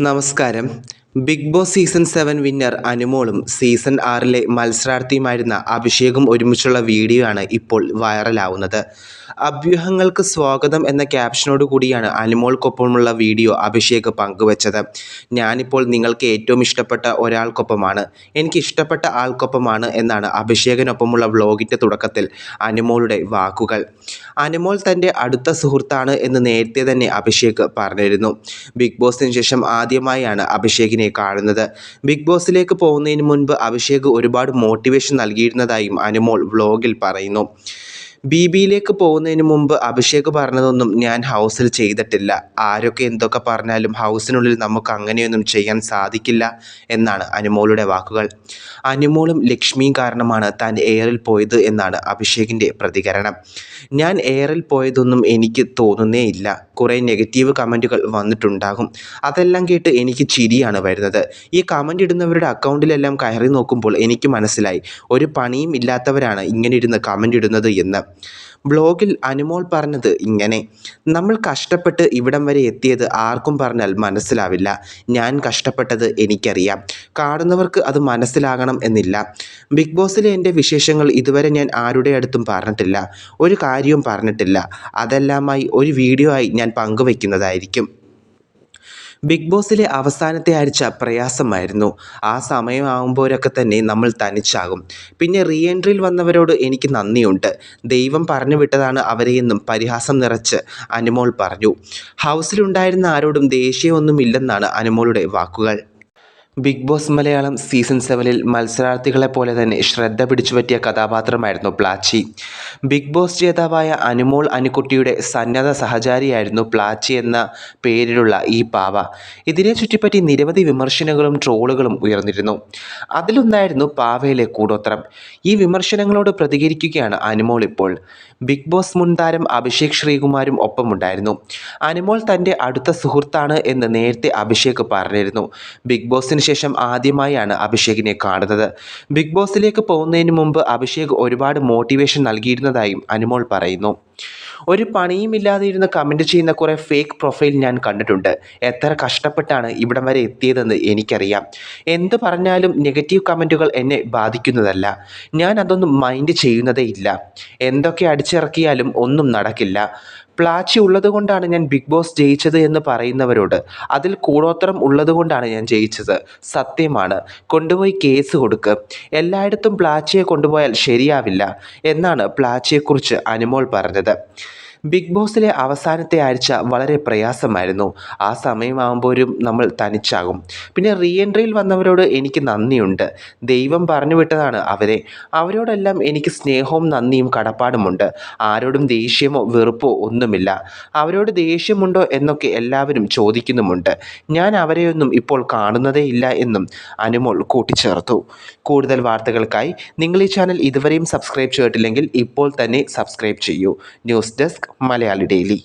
നമസ്കാരം. Big Boss season seven winner അനുമോളും season ആറിലെ മത്സരാർത്ഥിയുമായിരുന്ന അഭിഷേകും ഒരുമിച്ചുള്ള വീഡിയോ ആണ് ഇപ്പോൾ വൈറലാവുന്നത്. അഭ്യൂഹങ്ങൾക്ക് സ്വാഗതം എന്ന ക്യാപ്ഷനോട് കൂടിയാണ് അനുമോൾക്കൊപ്പമുള്ള വീഡിയോ അഭിഷേക് പങ്കുവച്ചത്. ഞാനിപ്പോൾ നിങ്ങൾക്ക് ഏറ്റവും ഇഷ്ടപ്പെട്ട ഒരാൾക്കൊപ്പമാണ്. എനിക്ക് ഇഷ്ടപ്പെട്ട ആൾക്കൊപ്പമാണ് എന്നാണ് അഭിഷേകിനൊപ്പമുള്ള വ്ലോഗിന്റെ തുടക്കത്തിൽ അനുമോളുടെ വാക്കുകൾ. അനുമോൾ തന്റെ അടുത്ത സുഹൃത്താണ് എന്ന് നേരത്തെ തന്നെ അഭിഷേക് പറഞ്ഞിരുന്നു. ബിഗ് ബോസിന് ശേഷം ആദ്യമായാണ് അഭിഷേകിനെ കാണുന്നത്. ബിഗ് ബോസിലേക്ക് പോകുന്നതിന് മുൻപ് അഭിഷേക് ഒരുപാട് മോട്ടിവേഷൻ നൽകിയിരുന്നതായും അനുമോൾ വ്ലോഗിൽ പറയുന്നു. ബി ബിയിലേക്ക് പോകുന്നതിന് മുമ്പ് അഭിഷേക് പറഞ്ഞതൊന്നും ഞാൻ ഹൗസിൽ ചെയ്തിട്ടില്ല. ആരൊക്കെ എന്തൊക്കെ പറഞ്ഞാലും ഹൗസിനുള്ളിൽ നമുക്ക് അങ്ങനെയൊന്നും ചെയ്യാൻ സാധിക്കില്ല എന്നാണ് അനുമോളുടെ വാക്കുകൾ. അനുമോളും ലക്ഷ്മിയും കാരണമാണ് താൻ എയറിൽ പോയത് എന്നാണ് അഭിഷേകിന്റെ പ്രതികരണം. ഞാൻ എയറിൽ പോയതൊന്നും എനിക്ക് തോന്നുന്നേ ഇല്ല. കുറേ നെഗറ്റീവ് കമന്റുകൾ വന്നിട്ടുണ്ടാകും. അതെല്ലാം കേട്ട് എനിക്ക് ചിരിയാണ് വരുന്നത്. ഈ കമന്റ് ഇടുന്നവരുടെ അക്കൗണ്ടിലെല്ലാം കയറി നോക്കുമ്പോൾ എനിക്ക് മനസ്സിലായി. ഒരു പണിയും ഇല്ലാത്തവരാണ് ഇങ്ങനെ ഇരുന്ന് കമന്റ് ഇടുന്നത് എന്ന്. ബ്ലോഗിൽ അനുമോൾ പറഞ്ഞത് ഇങ്ങനെ നമ്മൾ കഷ്ടപ്പെട്ട് ഇവിടം വരെ എത്തിയത് ആർക്കും പറഞ്ഞാൽ മനസ്സിലാവില്ല. ഞാൻ കഷ്ടപ്പെട്ടത് എനിക്കറിയാം. കാണുന്നവർക്ക് അത് മനസ്സിലാകണം എന്നില്ല. ബിഗ് ബോസിലെ എന്റെ വിശേഷങ്ങൾ ഇതുവരെ ഞാൻ ആരുടെ അടുത്തും പറഞ്ഞിട്ടില്ല. ഒരു കാര്യവും പറഞ്ഞിട്ടില്ല. അതെല്ലാമായി ഒരു വീഡിയോ ആയി ഞാൻ പങ്കുവയ്ക്കുന്നതായിരിക്കും. ബിഗ് ബോസിലെ അവസാനത്തെ ആഴ്ച പ്രയാസമായിരുന്നു. ആ സമയമാകുമ്പോഴൊക്കെ തന്നെ നമ്മൾ തനിച്ചാകും. പിന്നെ റീ എൻട്രിയിൽ വന്നവരോട് എനിക്ക് നന്ദിയുണ്ട്. ദൈവം പറഞ്ഞു വിട്ടതാണ് അവരെയെന്നും പരിഹാസം നിറച്ച് അനുമോൾ പറഞ്ഞു. ഹൗസിലുണ്ടായിരുന്ന ആരോടും ദേഷ്യമൊന്നുമില്ലെന്നാണ് അനുമോളുടെ വാക്കുകൾ. ബിഗ് ബോസ് മലയാളം സീസൺ സെവനിൽ മത്സരാർത്ഥികളെ പോലെ തന്നെ ശ്രദ്ധ പിടിച്ചുപറ്റിയ കഥാപാത്രമായിരുന്നു പ്ലാച്ചി. ബിഗ് ബോസ് ജേതാവായ അനുമോൾ അനുക്കുട്ടിയുടെ സന്നദ്ധ സഹചാരിയായിരുന്നു പ്ലാച്ചി എന്ന പേരിലുള്ള ഈ പാവ. ഇതിനെ ചുറ്റിപ്പറ്റി നിരവധി വിമർശനങ്ങളും ട്രോളുകളും ഉയർന്നിരുന്നു. അതിലൊന്നായിരുന്നു പാവയിലെ കൂടോത്രം. ഈ വിമർശനങ്ങളോട് പ്രതികരിക്കുകയാണ് അനുമോൾ ഇപ്പോൾ. ബിഗ് ബോസ് മുൻ താരം അഭിഷേക് ശ്രീകുമാരും ഒപ്പമുണ്ടായിരുന്നു. അനുമോൾ തന്റെ അടുത്ത സുഹൃത്താണ് എന്ന് നേരത്തെ അഭിഷേക് പറഞ്ഞിരുന്നു. ബിഗ് ബോസിന് ശേഷം ആദ്യമായാണ് അഭിഷേകിനെ കാണുന്നത്. ബിഗ് ബോസിലേക്ക് പോകുന്നതിന് മുമ്പ് അഭിഷേക് ഒരുപാട് മോട്ടിവേഷൻ നൽകിയിരുന്നതായും അനുമോൾ പറയുന്നു. ഒരു പണിയും ഇല്ലാതെ ഇരുന്ന് കമന്റ് ചെയ്യുന്ന കുറേ ഫേക്ക് പ്രൊഫൈൽ ഞാൻ കണ്ടിട്ടുണ്ട്. എത്ര കഷ്ടപ്പെട്ടാണ് ഇവിടം വരെ എത്തിയതെന്ന് എനിക്കറിയാം. എന്ത് പറഞ്ഞാലും നെഗറ്റീവ് കമന്റുകൾ എന്നെ ബാധിക്കുന്നതല്ല. ഞാൻ അതൊന്നും മൈൻഡ് ചെയ്യുന്നതേ ഇല്ല. എന്തൊക്കെ അടിച്ചിറക്കിയാലും ഒന്നും നടക്കില്ല. പ്ലാച്ചി ഉള്ളതുകൊണ്ടാണ് ഞാൻ ബിഗ് ബോസ് ജയിച്ചത് എന്ന് പറയുന്നവരോട് അതിൽ കൂടോത്രം ഉള്ളതുകൊണ്ടാണ് ഞാൻ ജയിച്ചത്. സത്യമാണ്. കൊണ്ടുപോയി കേസ് കൊടുക്ക്. എല്ലായിടത്തും പ്ലാച്ചിയെ കൊണ്ടുപോയാൽ ശരിയാവില്ല എന്നാണ് പ്ലാച്ചിയെക്കുറിച്ച് അനുമോൾ പറഞ്ഞത്. ബിഗ് ബോസിലെ അവസാനത്തെ ആഴ്ച വളരെ പ്രയാസമായിരുന്നു. ആ സമയമാകുമ്പോഴും നമ്മൾ തനിച്ചാകും. പിന്നെ റീഎൻട്രിയിൽ വന്നവരോട് എനിക്ക് നന്ദിയുണ്ട്. ദൈവം പറഞ്ഞു വിട്ടതാണ് അവരെ. അവരോടെല്ലാം എനിക്ക് സ്നേഹവും നന്ദിയും കടപ്പാടുമുണ്ട്. ആരോടും ദേഷ്യമോ വെറുപ്പോ ഒന്നുമില്ല. അവരോട് ദേഷ്യമുണ്ടോ എന്നൊക്കെ എല്ലാവരും ചോദിക്കുന്നുമുണ്ട്. ഞാൻ അവരെയൊന്നും ഇപ്പോൾ കാണുന്നതേ ഇല്ല എന്നും അനുമോൾ കൂട്ടിച്ചേർത്തു. കൂടുതൽ വാർത്തകൾക്കായി നിങ്ങൾ ഈ ചാനൽ ഇതുവരെയും സബ്സ്ക്രൈബ് ചെയ്തിട്ടില്ലെങ്കിൽ ഇപ്പോൾ തന്നെ സബ്സ്ക്രൈബ് ചെയ്യൂ. News desk Malayali daily